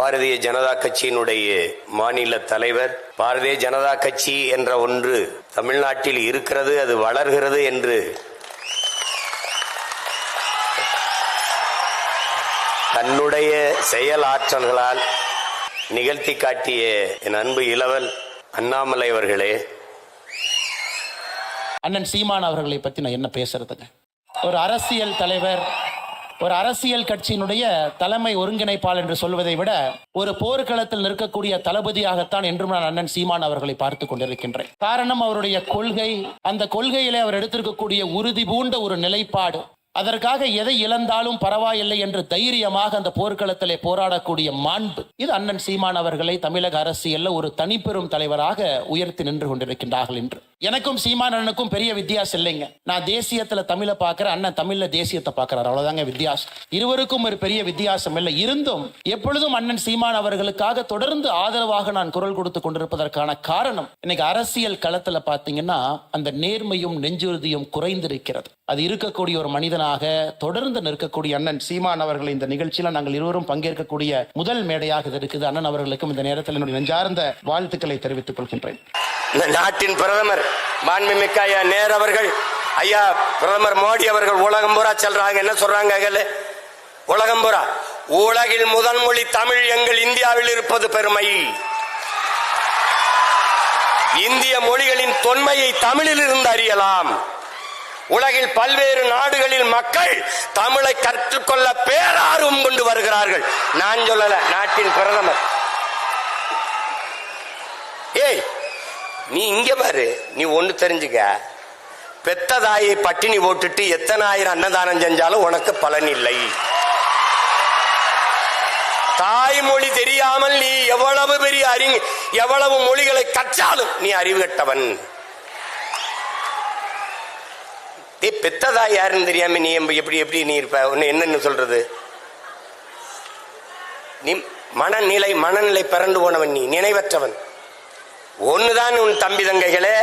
பாரதிய ஜனதா கட்சியினுடைய மாநில தலைவர். பாரதிய ஜனதா கட்சி என்ற ஒன்று தமிழ்நாட்டில் இருக்கிறது அது வளர்கிறது என்று தன்னுடைய செயல் ஆற்றல்களால் நிகழ்த்தி காட்டிய என் அன்பு இளவல் அண்ணாமலை அவர்களே. அண்ணன் சீமான் அவர்களை பத்தி நான் என்ன பேசுறதுங்க? ஒரு அரசியல் தலைவர் ஒரு அரசியல் கட்சியினுடைய தலைமை ஒருங்கிணைப்பாளர் என்று சொல்வதை விட ஒரு போர்க்களத்தில் நிற்கக்கூடிய தளபதியாகத்தான் என்றும் நான் அண்ணன் சீமான் அவர்களை பார்த்து கொண்டிருக்கின்றேன். காரணம் அவருடைய கொள்கை அந்த கொள்கையிலே அவர் எடுத்திருக்கக்கூடிய உறுதி பூண்ட ஒரு நிலைப்பாடு. அதற்காக எதை இழந்தாலும் பரவாயில்லை என்று தைரியமாக அந்த போர்க்களத்திலே போராடக்கூடிய மாண்பு. இது அண்ணன் சீமான் அவர்களை தமிழக அரசியல்ல ஒரு தனிப்பெரும் தலைவராக உயர்த்தி நின்று கொண்டிருக்கின்றார்கள் என்று எனக்கும் சீமான் அண்ணனுக்கும் பெரிய வித்தியாசம் இல்லைங்க. நான் தேசியத்துல தமிழை பாக்குற அண்ணன் தமிழ்ல தேசியத்தை பாக்குறாரு அவ்வளவுதாங்க வித்தியாசம். இருவருக்கும் ஒரு பெரிய வித்தியாசம் இல்லை. இருந்தும் எப்பொழுதும் அண்ணன் சீமான் அவர்களுக்காக தொடர்ந்து ஆதரவாக நான் குரல் கொடுத்து கொண்டிருப்பதற்கான காரணம் இன்னைக்கு அரசியல் களத்துல பாத்தீங்கன்னா அந்த நேர்மையும் நெஞ்சுறுதியும் குறைந்திருக்கிறது. அது இருக்கக்கூடிய ஒரு மனிதனாக தொடர்ந்து நிற்கக்கூடிய அண்ணன் சீமான் அவர்கள் இந்த நிகழ்ச்சியில நாங்கள் இருவரும் பங்கேற்கக்கூடிய முதல் மேடையாக இது இருக்குது. அண்ணன் அவர்களுக்கும் இந்த நேரத்தில் என்னுடைய நெஞ்சார்ந்த வாழ்த்துக்களை தெரிவித்துக் கொள்கின்றேன். நாட்டின் பிரதமர் மாண்புமிக்க ஐயா நேர் அவர்கள் ஐயா பிரதமர் மோடி அவர்கள் உலகம் பூரா செல்றாங்க. என்ன சொல்றாங்க உலகம் பூரா. உலகில் முதல் மொழி தமிழ் எங்கள் இந்தியாவில் இருப்பது பெருமை. இந்திய மொழிகளின் தொன்மையை தமிழில் இருந்து அறியலாம். உலகில் பல்வேறு நாடுகளில் மக்கள் தமிழை கற்றுக்கொள்ள பேரார்வம் கொண்டு வருகிறார்கள். நான் சொல்லல நாட்டின் பிரதமர். நீ இங்க பாரு நீ ஒண்ணு தெரிஞ்சுக்க. பெத்த தாயை பட்டினி போட்டுட்டு எத்தனை ஆயிரம் அன்னதானம் செஞ்சாலும் உனக்கு பலன் இல்லை. தாய்மொழி தெரியாமல் நீ எவ்வளவு பெரிய அறிஞ எவ்வளவு மொழிகளை கற்றாலும் நீ அறிவு கட்டவன். ஏ பெத்த யாருன்னு தெரியாம நீ எப்படி எப்படி நீ இருப்ப? ஒன்னு என்னன்னு சொல்றது? நீ மனநிலை மனநிலை பிறண்டு போனவன் நீ நினைவற்றவன். ஒண்ணுதான் உன் தம்பி தங்கைகளே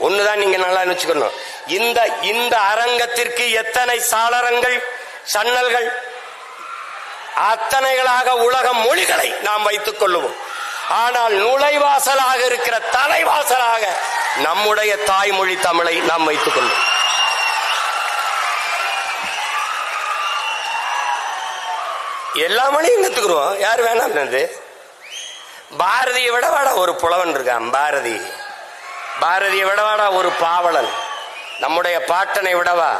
ஒண்ணுதான் நீங்க நல்லா நினைச்சுக்கணும் இந்த இந்த அரங்கத்திற்கு எத்தனை சாளரங்கள் சன்னல்கள் அத்தனைகளாக உலக மொழிகளை நாம் வைத்துக் கொள்ளுவோம். ஆனால் நுழைவாசலாக இருக்கிற தலைவாசலாக நம்முடைய தாய்மொழி தமிழை நாம் வைத்துக் கொள்வோம். எல்லா மொழியும் கத்துக்கிறோம் யார் வேணாம் என்னது? பாரதியை விடவாடா ஒரு புலவன் இருக்கான் பாரதி. பாரதியை விடவாடா ஒரு பாவலன். நம்முடைய பாட்டனை விடவா?